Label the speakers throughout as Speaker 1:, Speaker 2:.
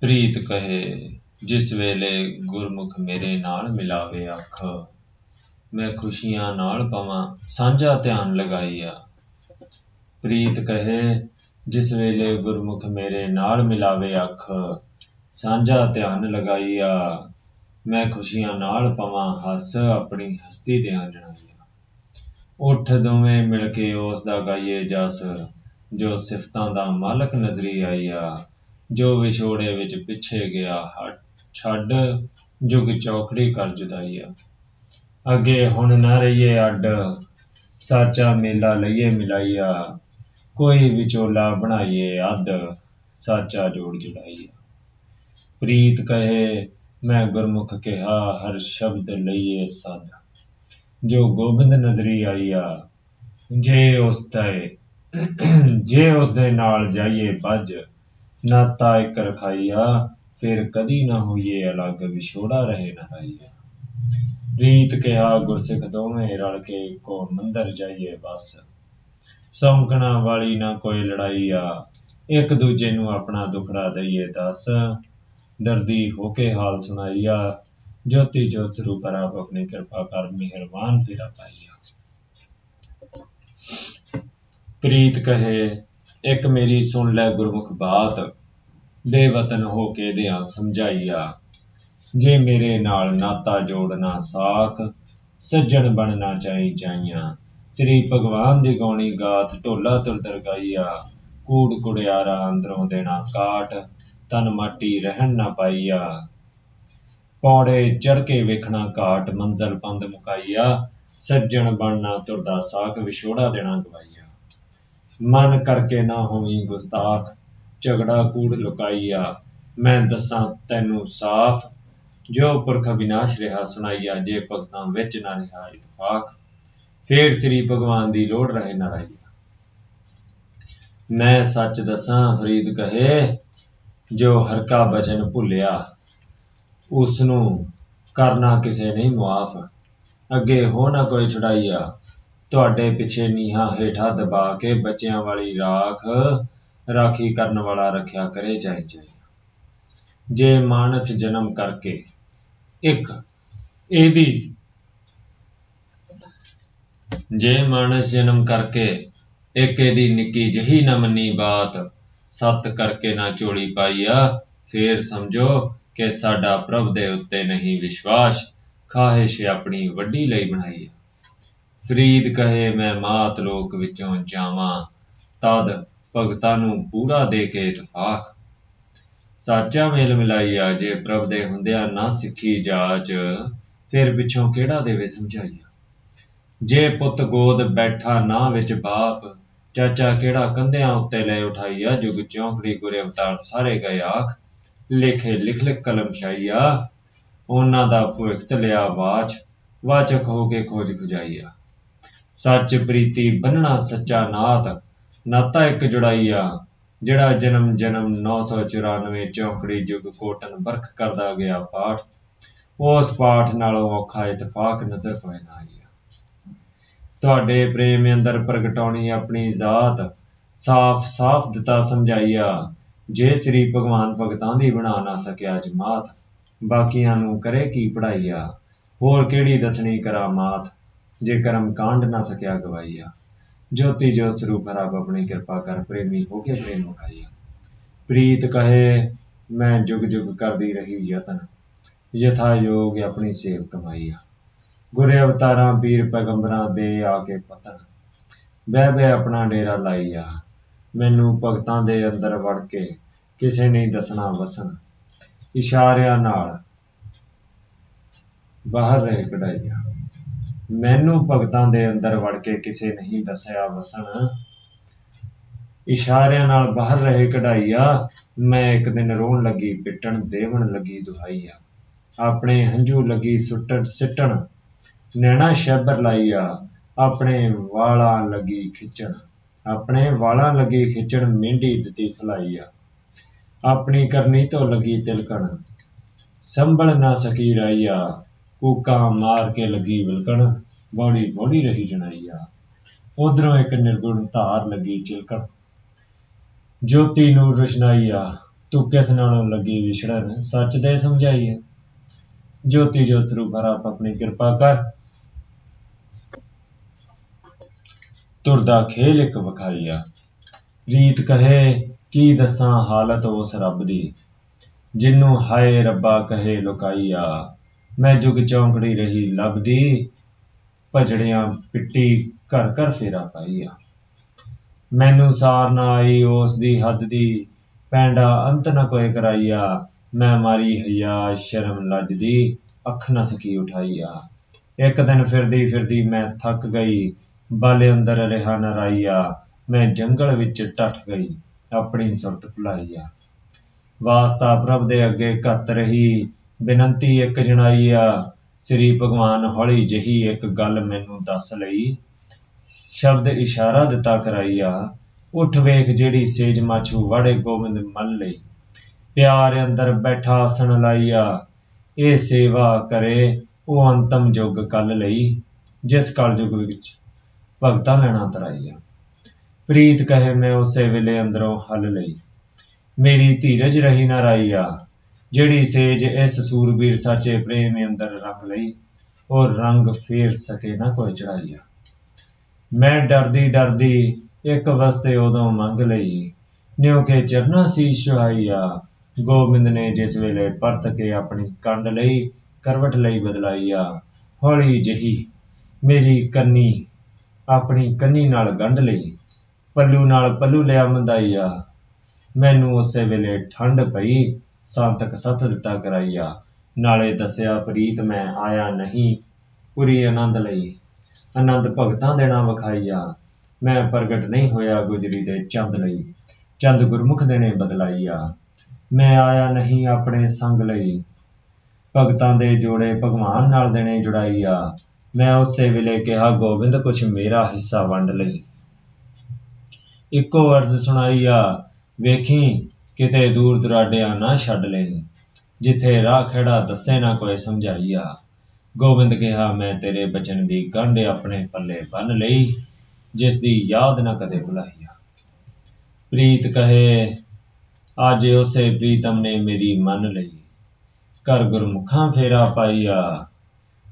Speaker 1: ਪ੍ਰੀਤ ਕਹੇ, ਜਿਸ ਵੇਲੇ ਗੁਰਮੁਖ ਮੇਰੇ ਨਾਲ ਮਿਲਾਵੇ ਅੱਖ, ਮੈਂ ਖੁਸ਼ੀਆਂ ਨਾਲ ਪਵਾਂ, ਸਾਂਝਾ ਧਿਆਨ ਲਗਾਈਆ। ਪ੍ਰੀਤ ਕਹੇ, ਜਿਸ ਵੇਲੇ ਗੁਰਮੁਖ ਮੇਰੇ ਨਾਲ ਮਿਲਾਵੇ ਅੱਖ, ਸਾਂਝਾ ਧਿਆਨ ਲਗਾਈਆ, ਮੈਂ ਖੁਸ਼ੀਆਂ ਨਾਲ ਪਵਾਂ, ਹੱਸ ਆਪਣੀ ਹਸਤੀ ਦੇ ਜਣਾਈਆ ਉੱਠ ਦੋਵੇਂ ਮਿਲ ਕੇ ਉਸ ਦਾ ਗਾਈਏ ਜਸ, ਜੋ ਸਿਫਤਾਂ ਦਾ ਮਾਲਕ ਨਜ਼ਰੀ ਆਈਆ। ਜੋ ਵਿਛੋੜੇ ਵਿੱਚ ਪਿੱਛੇ ਗਿਆ ਹਟ ਛੱਡ ਜੁਗ ਚੌਕੜੀ ਕਰ ਜੁਦਾਈਆ। ਅੱਗੇ ਹੁਣ ਨਾ ਰਹੀਏ ਅੱਡ, ਸਾਚਾ ਮੇਲਾ ਲਈਏ ਮਿਲਾਈਆ। ਕੋਈ ਵਿਚੋਲਾ ਬਣਾਈਏ ਅੱਧ, ਸਾਚਾ ਜੋੜ ਜੁੜਾਈਆ। ਪ੍ਰੀਤ ਕਹੇ, ਮੈਂ ਗੁਰਮੁਖ ਕਿਹਾ, ਹਰ ਸ਼ਬਦ ਲਈਏ ਸਦ ਜੋ ਗੋਬਿੰਦ ਨਜ਼ਰੀ ਆਈਆ, ਜੇ ਉਸ ਤੇ ਜੇ ਉਸ ਦੇ ਨਾਲ ਜਾਈਏ ਬੱਜ ਨਾਤਾ ਇੱਕ ਰਖਾਈਆ, ਫਿਰ ਕਦੀ ਨਾ ਹੋਈਏ ਅਲੱਗ ਵਿਛੋੜਾ ਰਹੇ ਨਾ ਰਾਈਆ ਰੀਤ ਕਿਹਾ, ਗੁਰਸਿੱਖ ਦੋਵੇਂ ਰਲ ਕੇ ਇੱਕੋ ਮੰਦਰ ਜਾਈਏ ਬਸ। ਸੌਂਕਣਾ ਵਾਲੀ ਨਾ ਕੋਈ ਲੜਾਈ ਆ, ਇੱਕ ਦੂਜੇ ਨੂੰ ਆਪਣਾ ਦੁਖੜਾ ਦਈਏ ਦੱਸ। ਦਰਦੀ ਹੋ ਕੇ ਹਾਲ ਸੁਣਾਈਆ ਜੋਤੀ ਜੋਤ ਰੂਪ ਆਪ ਆਪਣੀ ਕਿਰਪਾ ਕਰ ਮਿਹਰਬਾਨ ਫੇਰਾ ਪਾਈਆ। ਪ੍ਰੀਤ ਕਹੇ ਇੱਕ ਮੇਰੀ ਸੁਣ ਲੈ ਗੁਰਮੁਖ ਬਾਤ, ਬੇਵਤਨ ਹੋ ਕੇ ਦਿਆਂ ਸਮਝਾਈਆ। ਜੇ ਮੇਰੇ ਨਾਲ ਨਾਤਾ ਜੋੜਨਾ ਸਾਖ, ਸੱਜਣ ਬਣਨਾ ਚਾਹੀ ਚਾਹੀਆਂ। ਸ੍ਰੀ ਭਗਵਾਨ ਦੀ ਗਾਉਣੀ ਗਾਥ ਢੋਲਾ ਤੁਰਦਰ ਗਾਈਆ ਕੂੜ ਕੁੜਿਆਰਾ ਅੰਦਰੋਂ ਦੇਣਾ ਕਾਟ, ਤਨ ਮਾਟੀ ਰਹਿਣ ਨਾ ਪਾਈਆ। ਪੌੜੇ ਚੜ ਕੇ ਵੇਖਣਾ ਕਾਟ, ਮੰਜ਼ਲ ਪੰਦ ਮੁਕਾਈਆ। ਸੱਜਣ ਬਣਨਾ ਤੁਰਦਾ ਸਾਖ, ਵਿਛੋੜਾ ਦੇਣਾ ਗਵਾਈਆ। ਮਨ ਕਰਕੇ ਨਾ ਹੋਵੀਂ ਗੁਸਤਾਖ, ਝਗੜਾ ਕੂੜ ਲੁਕਾਈਆ ਮੈਂ ਦੱਸਾਂ ਤੈਨੂੰ ਸਾਫ਼, ਜੋ ਪੁਰਖ ਵਿਨਾਸ਼ ਰਿਹਾ ਸੁਣਾਈਆ, ਜੇ ਭਗਤਾਂ ਵਿੱਚ ਨਾ ਰਿਹਾ ਇਤਫਾਕ, ਫੇਰ ਸ੍ਰੀ ਭਗਵਾਨ ਦੀ ਲੋੜ ਰਹੇ ਨਾ ਰਾਈਆ ਮੈਂ ਸੱਚ ਦੱਸਾਂ, ਫਰੀਦ ਕਹੇ, ਜੋ ਹਰਕਾ ਬਚਨ ਭੁੱਲਿਆ ਉਸ ਨੂੰ ਕਰਨਾ ਕਿਸੇ ਨਹੀਂ ਮੁਆਫ। ਅੱਗੇ ਹੋ ਨਾ ਕੋਈ ਛੁਡਾਈਆ ਤੁਹਾਡੇ ਪਿੱਛੇ ਨੀਹਾਂ ਹੇਠਾਂ ਦਬਾ ਕੇ ਬੱਚਿਆਂ ਵਾਲੀ ਰਾਖ ਰਾਖੀ ਕਰਨ ਵਾਲਾ ਰੱਖਿਆ ਕਰੇ ਜਾਏ ਜਾਏ। ਜੇ ਮਾਨਸ ਜਨਮ ਕਰਕੇ ਇੱਕ ਇਹਦੀ ਜੇ ਮਾਨਸ ਜਨਮ ਕਰਕੇ ਇੱਕ ਇਹਦੀ ਨਿੱਕੀ ਜਹੀ ਨਾ ਮੰਨੀ ਬਾਤ ਸਤ ਕਰਕੇ ਨਾ ਝੋਲੀ ਪਾਈਆ ਫੇਰ ਸਮਝੋ ਕਿ ਸਾਡਾ ਪ੍ਰਭ ਦੇ ਉੱਤੇ ਨਹੀਂ ਵਿਸ਼ਵਾਸ, ਖਾਹਿਸ਼ ਆਪਣੀ ਵੱਡੀ ਲਈ ਬਣਾਈ ਫਰੀਦ ਕਹੇ ਮੈਂ ਮਾਤ ਲੋਕ ਵਿੱਚੋਂ ਜਾਵਾਂ, ਤਦ ਭਗਤਾਂ ਨੂੰ ਪੂਰਾ ਦੇ ਕੇ ਇਤਫਾਕ। ਸਾਚਾ ਮੇਲ ਮਿਲਾਈਆ ਜੇ ਪ੍ਰਭ ਦੇ ਹੁੰਦਿਆਂ ਨਾ ਸਿੱਖੀ ਜਾਚ, ਫਿਰ ਪਿੱਛੋਂ ਕਿਹੜਾ ਦੇਵੇ ਸਮਝਾਈਆ? ਜੇ ਪੁੱਤ ਗੋਦ ਬੈਠਾ ਨਾ ਵਿੱਚ ਬਾਪ, ਚਾਚਾ ਕਿਹੜਾ ਕੰਧਿਆਂ ਉੱਤੇ ਲੈ ਉਠਾਈਆ? ਜੁਗ ਚੌਂਕੜੀ ਗੁਰੇ ਅਵਤਾਰ ਸਾਰੇ ਗਏ ਆਖ, ਲਿਖੇ ਲਿਖ ਲਿਖ ਕਲਮ ਛਾਈਆ। ਉਹਨਾਂ ਦਾ ਭੁਖਤ ਲਿਆ ਵਾਚ, ਵਾਚਕ ਹੋ ਕੇ ਖੋਜ ਖੁਜਾਈਆ। ਸੱਚ ਪ੍ਰੀਤੀ ਬੰਨਣਾ ਸੱਚਾ ਨਾਥ, ਨਾਤਾ ਇੱਕ ਜੁੜਾਈਆ, ਜਿਹੜਾ ਜਨਮ ਜਨਮ 994 ਚੌਂਕੜੀ ਜੁਗ ਕੋਟਨ ਬਰਖ ਕਰਦਾ ਗਿਆ ਪਾਠ। ਉਸ ਪਾਠ ਨਾਲੋਂ ਔਖਾ ਇਤਫਾਕ ਨਜ਼ਰ ਪਏ ਨਾ ਆਈਆ ਤੁਹਾਡੇ ਪ੍ਰੇਮ ਅੰਦਰ ਪ੍ਰਗਟਾਉਣੀ ਆਪਣੀ ਜ਼ਾਤ, ਸਾਫ਼ ਸਾਫ਼ ਦਿੱਤਾ ਸਮਝਾਈਆ, ਜੇ ਸ੍ਰੀ ਭਗਵਾਨ ਭਗਤਾਂ ਦੀ ਬਣਾ ਨਾ ਸਕਿਆ ਜਮਾਤ, ਬਾਕੀਆਂ ਨੂੰ ਕਰੇ ਕੀ ਪੜਾਈਆ ਹੋਰ ਕਿਹੜੀ ਦਸਣੀ ਕਰਾਮਾਤ? ਜੇ ਕਰਮ ਕਾਂਡ ਨਾ ਸਕਿਆ ਗਵਾਈਆ ਜੋਤੀ ਜੋਤ ਸਰੂਪ ਰੱਬ ਆਪਣੀ ਕਿਰਪਾ ਕਰ ਪ੍ਰੇਮੀ ਹੋ ਕੇ ਪ੍ਰੇਮ ਮੁਖਾਈਆ ਪ੍ਰੀਤ ਕਹੇ, ਮੈਂ ਜੁਗ ਜੁਗ ਕਰਦੀ ਰਹੀ ਯਤਨ, ਯਥਾ ਯੋਗ ਆਪਣੀ ਸੇਵ ਕਮਾਈਆ। ਗੁਰੇ ਅਵਤਾਰਾਂ, ਪੀਰ ਪੈਗੰਬਰਾਂ ਦੇ ਆ ਕੇ ਪਤਨ, ਬਹਿ ਬਹਿ ਆਪਣਾ ਡੇਰਾ ਲਾਈਆ। ਮੈਨੂੰ ਭਗਤਾਂ ਦੇ ਅੰਦਰ ਵੜ ਕੇ ਕਿਸੇ ਨੇ ਦੱਸਣਾ ਵਸਣ, ਇਸ਼ਾਰਿਆਂ ਨਾਲ ਬਾਹਰ ਰਹਿ ਕਢਾਈਆ। ਮੈਨੂੰ ਭਗਤਾਂ ਦੇ ਅੰਦਰ ਵੜ ਕੇ ਕਿਸੇ ਨਹੀਂ ਦੱਸਿਆ ਵਸਣ। ਇਸ਼ਾਰਿਆਂ ਨਾਲ ਬਾਹਰ ਰਹੇ ਕਢਾਈਆ, ਮੈਂ ਇੱਕ ਦਿਨ ਰੋਣ ਲੱਗੀ, ਪਿੱਟਣ, ਦੇਵਣ ਲੱਗੀ, ਦੁਹਾਈਆ। ਆਪਣੇ ਹੰਝੂ ਲੱਗੀ, ਸੁੱਟਣ, ਸਿੱਟਣ, ਨੈਣਾ ਸ਼ੈਬਰ ਲਾਈਆ। ਆਪਣੇ ਵਾਲਾਂ ਲੱਗੀ ਖਿੱਚਣ, ਆਪਣੇ ਵਾਲਾਂ ਲੱਗੀ ਖਿੱਚਣ ਮਿੰਡੀ ਦਿੱਤੀ ਖਲਾਈਆ। ਆਪਣੀ ਕਰਨੀ ਤੋਂ ਲੱਗੀ ਤਿਲਕਣ, ਸੰਭਲ ਨਾ ਸਕੀ ਰਾਈਆ। ਕੂਕਾਂ ਮਾਰ ਕੇ ਲੱਗੀ ਵਿਲਕਣ ਬੋੜੀ ਬੋੜੀ ਰਹੀ ਜਣਾਈਆ ਉਧਰੋਂ ਇੱਕ ਨਿਰਗੁਣ ਧਾਰ ਲੱਗੀ ਚਿਲਕਣ। ਜੋਤੀ ਨੂੰ ਰੁਸ਼ਨਾਈਆ, ਤੂੰ ਕਿਸ ਨਾਲੋਂ ਲੱਗੀ ਵਿਛੜਨ, ਸੱਚ ਦੇ ਸਮਝਾਈਏ? ਜੋਤੀ ਜੋਤ ਸਰੂਪ ਆਪ ਆਪਣੀ ਕਿਰਪਾ ਕਰ। ਤੁਰਦਾ ਖੇਲ ਇੱਕ ਵਿਖਾਈਆ। ਰੀਤ ਕਹੇ, ਕੀ ਦੱਸਾਂ ਹਾਲਤ ਉਸ ਰੱਬ ਦੀ? ਜਿਨੂੰ ਹਾਏ ਰੱਬਾ ਕਹੇ ਲੁਕਾਈਆ। ਮੈਂ ਜੁਗ ਚੌਂਕੜੀ ਰਹੀ ਲੱਭਦੀ, ਭਜੜਿਆਂ ਪਿੱਟੀ ਘਰ ਘਰ ਫੇਰਾ ਪਾਈਆ। ਮੈਨੂੰ ਸਾਰ ਨਾ ਆਈ ਉਸ ਦੀ ਹੱਦ ਦੀ, ਪੈਂਡਾ ਅੰਤ ਨ ਕੋਏ ਕਰਾਈਆ। ਮੈਂ ਮਾਰੀ ਹਯਾ ਸ਼ਰਮ ਲੱਜਦੀ, ਅੱਖ ਨ ਸਕੀ ਉਠਾਈਆ। ਇੱਕ ਦਿਨ ਫਿਰਦੀ ਫਿਰਦੀ ਮੈਂ ਥੱਕ ਗਈ, ਬਾਲੇ ਅੰਦਰ ਰਿਹਾ ਨ ਰਾਈਆ। ਮੈਂ ਜੰਗਲ ਵਿੱਚ ਟੱਠ ਗਈ, ਆਪਣੀ ਸੁਰਤ ਭੁਲਾਈਆ। ਵਾਸਤਾ ਪ੍ਰਭ ਦੇ ਅੱਗੇ ਕੱਤ ਰਹੀ ਬੇਨੰਤੀ ਇੱਕ ਜਣਾਈਆ ਸ੍ਰੀ ਭਗਵਾਨ ਹੌਲੀ ਜਹੀ ਇੱਕ ਗੱਲ ਮੈਨੂੰ ਦੱਸ ਲਈ। ਸ਼ਬਦ ਇਸ਼ਾਰਾ ਦਿੱਤਾ ਕਰਾਈਆ, ਉਠ ਵੇਖ ਜਿਹੜੀ ਸੇਜ ਮਾਛੂ ਵੜੇ ਗੋਬਿੰਦ ਮਨ ਲਈ। ਪਿਆਰ ਅੰਦਰ ਬੈਠਾ ਆਸਣ ਲਾਈਆ, ਇਹ ਸੇਵਾ ਕਰੇ ਉਹ ਅੰਤਮ ਯੁੱਗ ਕੱਲ ਲਈ, ਜਿਸ ਕਲ ਯੁੱਗ ਵਿੱਚ ਭਗਤਾਂ ਲੈਣਾ ਤਰਾਈਆ। ਪ੍ਰੀਤ ਕਹੇ ਮੈਂ ਉਸੇ ਵੇਲੇ ਅੰਦਰੋਂ ਹੱਲ ਲਈ, ਮੇਰੀ ਧੀਰਜ ਰਹੀ ਨਾ ਰਾਈਆ ਜਿਹੜੀ ਸੇਜ ਇਸ ਸੂਰਬੀਰ ਸਾਚੇ ਪ੍ਰੇਮ ਅੰਦਰ ਰੱਖ ਲਈ, ਉਹ ਰੰਗ ਫੇਰ ਸਕੇ ਨਾ ਕੋਈ ਚੜਾਈਆ। ਮੈਂ ਡਰਦੀ ਡਰਦੀ ਇੱਕ ਵਸਤੇ ਉਦੋਂ ਮੰਗ ਲਈ, ਨਿਉ ਕੇ ਚਰਨਾ ਸੀ ਸੁਹਾਈਆ ਗੋਬਿੰਦ ਨੇ ਜਿਸ ਵੇਲੇ ਪਰਤ ਕੇ ਆਪਣੀ ਕੰਡ ਲਈ, ਕਰਵਟ ਲਈ ਬਦਲਾਈਆ, ਹੌਲੀ ਜਹੀ ਮੇਰੀ ਕੰਨੀ ਆਪਣੀ ਕੰਨੀ ਨਾਲ ਗੰਢ ਲਈ, ਪੱਲੂ ਨਾਲ ਪੱਲੂ ਲਿਆ ਮੰਦਾਈਆ। ਮੈਨੂੰ ਉਸੇ ਵੇਲੇ ਠੰਡ ਪਈ ਸਾਂਤਕ ਸੱਤ ਦਿੱਤਾ ਕਰਾਈਆ। ਨਾਲੇ ਦੱਸਿਆ, ਫਰੀਦ, ਮੈਂ ਆਇਆ ਨਹੀਂ ਪੁਰੀ ਆਨੰਦ ਲਈ। ਆਨੰਦ ਭਗਤਾਂ ਦੇਣਾ ਵਿਖਾਈਆ। ਮੈਂ ਪ੍ਰਗਟ ਨਹੀਂ ਹੋਇਆ ਗੁਜਰੀ ਦੇ ਚੰਦ ਲਈ। ਚੰਦ ਗੁਰਮੁਖ ਦੇਣੇ ਬਦਲਾਈਆ। ਮੈਂ ਆਇਆ ਨਹੀਂ ਆਪਣੇ ਸੰਗ ਲਈ। ਭਗਤਾਂ ਦੇ ਜੋੜੇ ਭਗਵਾਨ ਨਾਲ ਦੇਣੇ ਜੁੜਾਈਆ। ਮੈਂ ਉਸੇ ਵੇਲੇ ਕਿਹਾ, ਗੋਬਿੰਦ, ਕੁਛ ਮੇਰਾ ਹਿੱਸਾ ਵੰਡ ਲਈ। ਇੱਕੋ ਅਰਜ਼ ਸੁਣਾਈਆ। ਵੇਖੀ ਕਿਤੇ ਦੂਰ ਦੁਰਾਡਿਆਂ ਨਾ ਛੱਡ ਲਈ ਜਿੱਥੇ ਰਾਹ ਖੜਾ ਦੱਸੇ ਨਾ ਕੋਈ ਸਮਝਾਈਆ। ਗੋਬਿੰਦ ਕਿਹਾ, ਮੈਂ ਤੇਰੇ ਬਚਨ ਦੀ ਗੰਢ ਆਪਣੇ ਪੱਲੇ ਬੰਨ ਲਈ, ਜਿਸ ਦੀ ਯਾਦ ਨਾ ਕਦੇ ਭੁਲਾਈਆ। ਪ੍ਰੀਤ ਕਹੇ, ਅੱਜ ਉਸੇ ਪ੍ਰੀਤਮ ਨੇ ਮੇਰੀ ਮੰਨ ਲਈ। ਘਰ ਗੁਰਮੁਖਾਂ ਫੇਰਾ ਪਾਈਆ।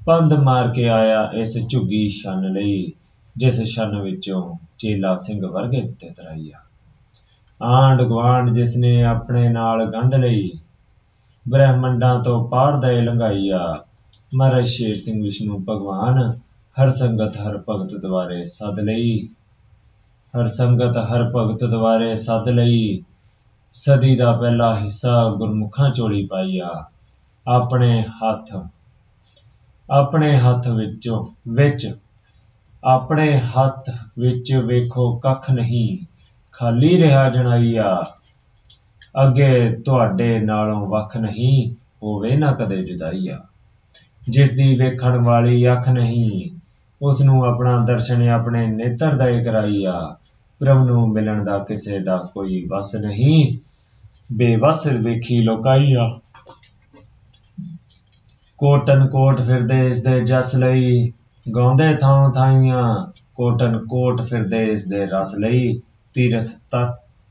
Speaker 1: ਪੰਧ ਮਾਰ ਕੇ ਆਇਆ ਇਸ ਝੁੱਗੀ ਛੰਨ ਲਈ, ਜਿਸ ਛੰਨ ਵਿੱਚੋਂ ਚੇਲਾ ਸਿੰਘ ਵਰਗੇ ਦਿੱਤੇ ਤਰਾਈਆ। ਆਂਡ ਗਵਾਂਡ ਜਿਸ ਨੇ ਆਪਣੇ ਨਾਲ ਗੰਢ ਲਈ, ਬ੍ਰਹਮੰਡਾਂ ਤੋਂ ਪਾਰ ਦੇ ਲੰਘਾਈਆ। ਮਹਾਰਾਜ ਸ਼ੇਰ ਸਿੰਘ ਵਿਸ਼ਨੂੰ ਭਗਵਾਨ, ਹਰ ਸੰਗਤ ਹਰ ਭਗਤ ਦੁਆਰੇ ਸਦ ਲਈ। ਹਰ ਸੰਗਤ ਹਰ ਭਗਤ ਦੁਆਰੇ ਸਦ ਲਈ। ਸਦੀ ਦਾ ਪਹਿਲਾ ਹਿੱਸਾ ਗੁਰਮੁਖਾਂ ਚੋਲੀ ਪਾਈਆ। ਆਪਣੇ ਹੱਥ ਆਪਣੇ ਹੱਥ ਵਿੱਚੋਂ ਵਿੱਚ, ਆਪਣੇ ਹੱਥ ਵਿੱਚ ਵੇਖੋ ਕੱਖ ਨਹੀਂ। ਖਾਲੀ ਰਿਹਾ ਜਣਾਈਆ। ਅੱਗੇ ਤੁਹਾਡੇ ਨਾਲੋਂ ਵੱਖ ਨਹੀਂ, ਹੋਵੇ ਨਾ ਕਦੇ ਜੁਦਾਈਆ। ਜਿਸ ਦੀ ਵੇਖਣ ਵਾਲੀ ਅੱਖ ਨਹੀਂ ਉਸ ਨੂੰ ਆਪਣਾ ਦਰਸ਼ਨ ਆਪਣੇ ਨੇਤਰ ਦਾ ਕਰਾਈਆ। ਪ੍ਰਭ ਨੂੰ ਮਿਲਣ ਦਾ ਕਿਸੇ ਦਾ ਕੋਈ ਵਸ ਨਹੀਂ, ਬੇਵਸ ਵੇਖੀ ਲੋਕਾਈਆ। ਕੋਟਨ ਕੋਟ ਫਿਰਦੇ ਇਸ ਦੇ ਜਸ ਲਈ, ਗਾਉਂਦੇ ਥਾਂ ਥਾਈਆਂ, ਕੋਟਨ ਕੋਟ ਫਿਰਦੇ ਇਸ ਦੇ ਰਸ ਲਈ। ਤੀਰਥ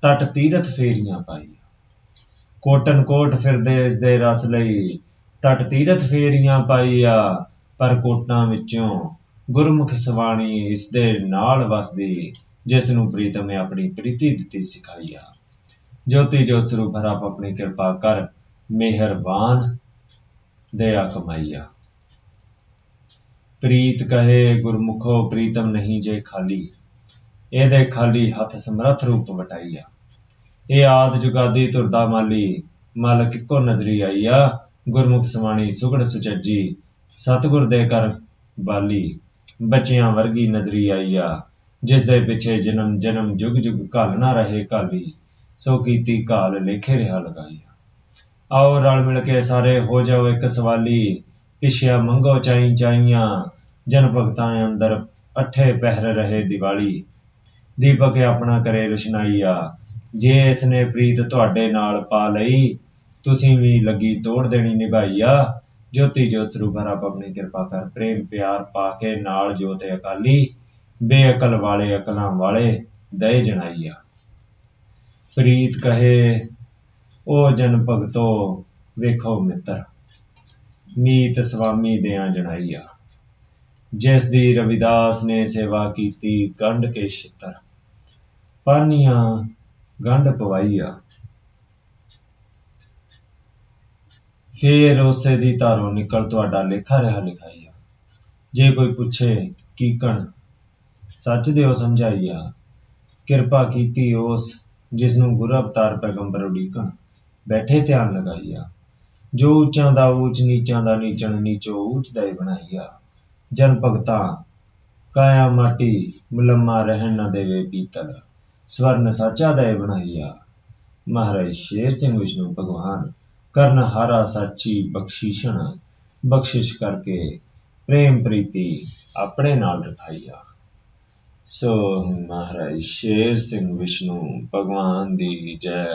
Speaker 1: ਤਟ ਤੀਰਥ ਫੇਰੀਆਂ ਪਾਈ ਕੋਟਨ ਕੋਟ ਫਿਰਦੇ ਇਸ ਦੇ ਰਸ ਲਈ ਤਟ ਤੀਰਥ ਫੇਰੀਆਂ ਪਾਈਆ, ਪਰ ਕੋਟਾਂ ਵਿੱਚੋਂ ਗੁਰਮੁਖ ਸਵਾਣੀ ਇਸ ਦੇ ਨਾਲ ਵਸਦੀ ਜਿਸ ਨੂੰ ਪ੍ਰੀਤਮ ਨੇ ਆਪਣੀ ਪ੍ਰੀਤੀ ਦਿੱਤੀ ਸਿਖਾਈ ਆ ਜੋਤੀ ਜੋਤ ਸਰੂਪ ਆਪ ਆਪਣੀ ਕਿਰਪਾ ਕਰ ਮਿਹਰਬਾਨ ਦਇਆ ਕਮਾਈਆ ਪ੍ਰੀਤ ਕਹੇ, ਗੁਰਮੁਖੋ, ਪ੍ਰੀਤਮ ਨਹੀਂ ਜੇ ਖਾਲੀ। ਇਹਦੇ ਖਾਲੀ ਹੱਥ ਸਮਰੱਥ ਰੂਪ ਵਟਾਈਆ ਇਹ ਆਦ ਜੁਗਾਦੀ ਤੁਰਦਾ ਮਾਲੀ ਮਾਲਕ ਇੱਕੋ ਨਜ਼ਰੀ ਆਈਆ ਗੁਰਮੁਖ ਸਮਾਣੀ ਸੁਗੜ ਸੁਚੱਜੀ ਸਤਿਗੁਰ ਦੇ ਕਰ ਬਾਲੀ ਬੱਚਿਆਂ ਵਰਗੀ ਨਜ਼ਰੀ ਆਈਆ ਜਿਸ ਦੇ ਪਿੱਛੇ ਜਨਮ ਜਨਮ ਜੁਗ ਜੁਗ ਘਾਲ ਰਹੇ ਕਾਲੀ ਸੋ ਕੀਤੀ ਕਾਲ ਲੇਖੇ ਰਿਹਾ ਲਗਾਈਆ ਆਓ ਰਲ ਮਿਲ ਕੇ ਸਾਰੇ ਹੋ ਜਾਓ ਇੱਕ ਸਵਾਲੀ, ਪਿਛਿਆ ਮੰਗੋ ਚਾਈ ਚਾਈਆਂ, ਜਨ ਭਗਤਾਂ ਅੰਦਰ ਅਠੇ ਪਹਿਰ ਰਹੇ ਦੀਵਾਲੀ। ਦੀਪਕ ਆਪਣਾ ਕਰੇ ਰੁਸ਼ਨਾਈਆ। ਜੇ ਇਸ ਨੇ ਪ੍ਰੀਤ ਤੁਹਾਡੇ ਨਾਲ ਪਾ ਲਈ, ਤੁਸੀਂ ਵੀ ਲੱਗੀ ਤੋੜ ਦੇਣੀ ਨਿਭਾਈਆ। ਜੋਤੀ ਜੋਤ ਸਰੂਪ ਰੱਬ ਆਪਣੀ ਕਿਰਪਾ ਕਰ ਪ੍ਰੇਮ ਪਿਆਰ ਪਾ ਕੇ ਨਾਲ ਜੋਤ ਅਕਾਲੀ, ਬੇਅਕਲ ਵਾਲੇ ਅਕਲਾਂ ਵਾਲੇ ਦਏ ਜਣਾਈਆ। ਪ੍ਰੀਤ ਕਹੇ ਉਹ ਜਨ ਭਗਤੋ, ਵੇਖੋ ਮਿੱਤਰ ਨੀਤ ਸੁਆਮੀ ਦਿਆਂ ਜਣਾਈਆ। ਜਿਸ ਦੀ ਰਵਿਦਾਸ ਨੇ ਸੇਵਾ ਕੀਤੀ ਗੰਢ ਕੇ ਛਿੱਤਰ। ਪਾਨੀਆਂ, ਗੰਢ ਪਵਾਈਆ। ਫੇਰ ਉਸੇ ਦੀ ਧਾਰੋਂ ਨਿਕਲ ਤੁਹਾਡਾ ਲੇਖਾ ਰਿਹਾ ਲਿਖਾਈਆ। ਜੇ ਕੋਈ ਪੁੱਛੇ ਕੀਕਣ ਸੱਚ ਦਿਓ, ਸਮਝਾਈਆ। ਕਿਰਪਾ ਕੀਤੀ ਉਸ ਜਿਸ ਨੂੰ ਗੁਰ ਅਵਤਾਰ ਪੈਗੰਬਰ ਉਡੀਕਣ। ਬੈਠੇ ਧਿਆਨ ਲਗਾਈਆ। ਜੋ ਉੱਚਾਂ ਦਾ ਉੱਚ ਨੀਚਾਂ ਦਾ ਨੀਚਣ, ਨੀਚੋ ਉੱਚ ਦਾ ਹੀ ਬਣਾਈਆ। ਜਨ ਭਗਤਾ ਕਾਇਆ ਮਾਟੀ ਮੁਲੰਮਾ ਰਹਿਣ ਨਾ ਦੇਵੇ ਪੀਤਲ। ਸਵਰਨ ਸਾਚਾ ਦਾ ਬਣਾਈਆ। ਮਹਾਰਾਜ ਸ਼ੇਰ ਸਿੰਘ ਵਿਸ਼ਨੂੰ ਭਗਵਾਨ ਕਰਨ ਹਾਰਾ ਸਾਚੀ ਬਖਸ਼ੀਸ਼ਣ, ਬਖਸ਼ਿਸ਼ ਕਰਕੇ ਪ੍ਰੇਮ ਪ੍ਰੀਤੀ ਆਪਣੇ ਨਾਲ ਰਖਾਈਆ। ਸੋ ਮਹਾਰਾਜ ਸ਼ੇਰ ਸਿੰਘ ਵਿਸ਼ਨੂੰ ਭਗਵਾਨ ਦੀ ਜੈ।